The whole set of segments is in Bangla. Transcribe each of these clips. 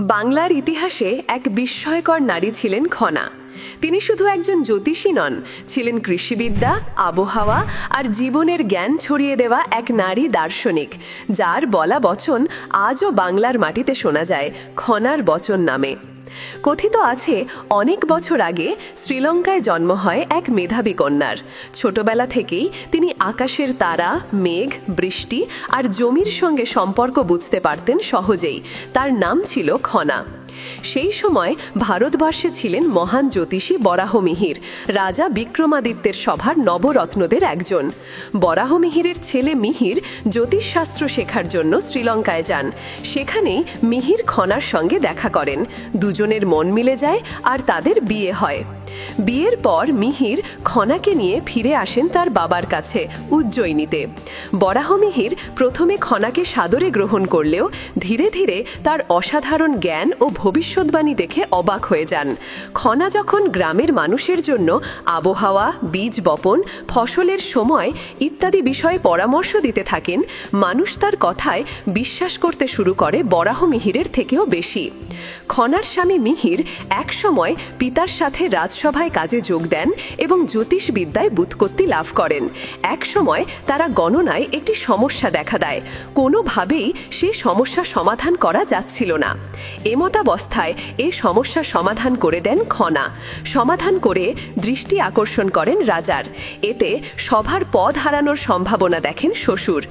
বাংলার ইতিহাসে এক বিস্ময়কর নারী ছিলেন খনা। তিনি শুধু একজন জ্যোতিষী নন, ছিলেন কৃষিবিদ্যা, আবহাওয়া আর জীবনের জ্ঞান ছড়িয়ে দেওয়া এক নারী দার্শনিক, যার বলা বচন আজও বাংলার মাটিতে শোনা যায় খনার বচন নামে। কথিত আছে, অনেক বছর আগে শ্রীলঙ্কায় জন্ম হয় এক মেধাবী কন্যার। ছোটবেলা থেকেই তিনি আকাশের তারা, মেঘ, বৃষ্টি আর জমির সঙ্গে সম্পর্ক বুঝতে পারতেন সহজেই। তার নাম ছিল খনা। সেই সময় ভারতবর্ষে ছিলেন মহান জ্যোতিষী বরাহমিহির রাজা বিক্রমাদিত্যের সভার নবরত্নদের একজন। বরাহমিহিরের ছেলে মিহির জ্যোতিষশাস্ত্র শেখার জন্য শ্রীলঙ্কায় যান। সেখানেই মিহির খনার সঙ্গে দেখা করেন। দুজনের মন মিলে যায় আর তাদের বিয়ে হয়। বিয়ের পর মিহির খনাকে নিয়ে ফিরে আসেন তার বাবার কাছে উজ্জয়িনীতে। বরাহ মিহির প্রথমে খনাকে সাদরে গ্রহণ করলেও ধীরে ধীরে তার অসাধারণ জ্ঞান ও ভবিষ্যৎবাণী দেখে অবাক হয়ে যান। খনা যখন গ্রামের মানুষের জন্য আবহাওয়া, বীজ বপন, ফসলের সময় ইত্যাদি বিষয়ে পরামর্শ দিতে থাকেন, মানুষ তার কথায় বিশ্বাস করতে শুরু করে বরাহ মিহিরের থেকেও বেশি। খনার স্বামী মিহির একসময় পিতার সাথে রাজসভায় কাজে যোগ দেন এবং জ্যোতিষবিদ্যায় বুৎপত্তি লাভ করেন। একসময় তারা গণনায় একটি সমস্যা দেখা দেয়। কোনোভাবেই সে সমস্যা সমাধান করা যাচ্ছিল না। এমতাবস্থায় এ সমস্যা সমাধান করে দেন খনা। সমাধান করে দৃষ্টি আকর্ষণ করেন রাজার। এতে সভার পদ হারানোর সম্ভাবনা দেখেন শ্বশুর।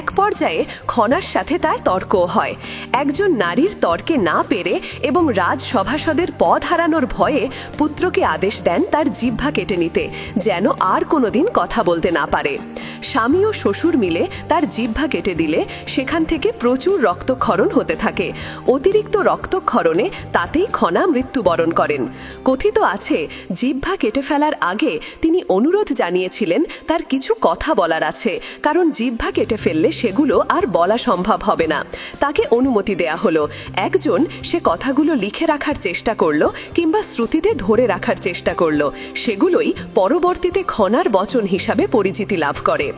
এক পর্যায়ে খনার সাথে তার তর্কও হয়। একজন নারীর তর্কে না পেরে এবং রাজ সভাসদের পদ হারানোর ভয়ে পুত্রকে আদেশ দেন তার জিহ্বা কেটে নিতে, যেন আর কোনোদিন কথা বলতে না পারে। স্বামী ও শ্বশুর মিলে তার জিহ্বা কেটে দিলে সেখান থেকে প্রচুর রক্তক্ষরণ হতে থাকে। অতিরিক্ত রক্তক্ষরণে তাতেই খনা মৃত্যুবরণ করেন। কথিত আছে, জিহ্বা কেটে ফেলার আগে তিনি অনুরোধ জানিয়েছিলেন তার কিছু কথা বলার আছে, কারণ জিহ্বা কেটে ফেললে সেগুলো আর বলা সম্ভব হবে না। তাকে অনুমতি দেয়া হলো। একজন সে কথাগুলো লিখে রাখার চেষ্টা করল কিংবা শ্রুতিতে ধরে রাখার চেষ্টা করল। সেগুলোই পরবর্তীতে খনার বচন হিসাবে পরিচিতি লাভ করে।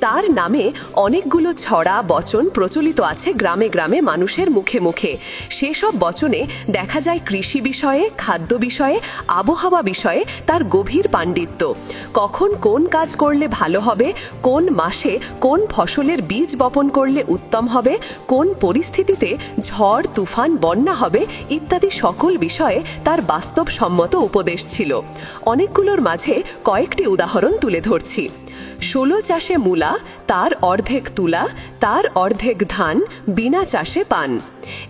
তার নামে অনেকগুলো ছড়া বচন প্রচলিত আছে গ্রামে গ্রামে মানুষের মুখে মুখে। সেসব বচনে দেখা যায় কৃষি বিষয়ে, খাদ্য বিষয়ে, আবহাওয়া বিষয়ে তার গভীর পাণ্ডিত্য। কখন কোন কাজ করলে ভালো হবে, কোন মাসে কোন ফসলের বীজ বপন করলে উত্তম হবে, কোন পরিস্থিতিতে ঝড়, তুফান, বন্যা হবে ইত্যাদি সকল বিষয়ে তার বাস্তবসম্মত উপদেশ। ছিল। অনেকগুলোর মাঝে কয়েকটি উদাহরণ তুলে ধরছি। ষোলো চাষে মূলা, তার অর্ধেক তুলা, তার অর্ধেক ধান বিনা চাষে পান।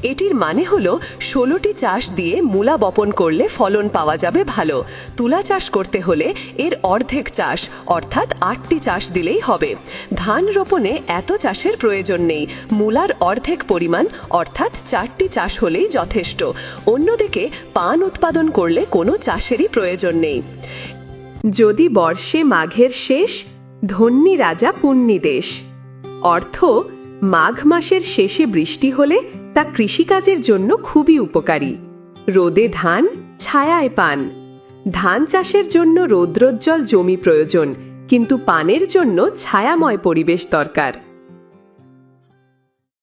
এটির মানে হলো ষোলোটি চাষ দিয়ে মূলা বপন করলে ফলন পাওয়া যাবে ভালো। তুলা চাষ করতে হলে এর অর্ধেক চাষ, অর্থাৎ আটটি চাষ দিলেই হবে। ধান রোপণে এত চাষের প্রয়োজন নেই। মূলার অর্ধেক পরিমাণ, অর্থাৎ চারটি চাষ হলেই যথেষ্ট। অন্যদিকে পান উৎপাদন করলে কোনো চাষেরই প্রয়োজন নেই। যদি বর্ষে মাঘের শেষ ধন্যী রাজা পুণ্যিদেশ অর্থ, মাঘ মাসের শেষে বৃষ্টি হলে তা কৃষিকাজের জন্য খুবই উপকারী। রোদে ধান, ছায়ায় পান। ধান চাষের জন্য রৌদ্রোজ্জ্বল জমি প্রয়োজন, কিন্তু পানের জন্য ছায়াময় পরিবেশ দরকার।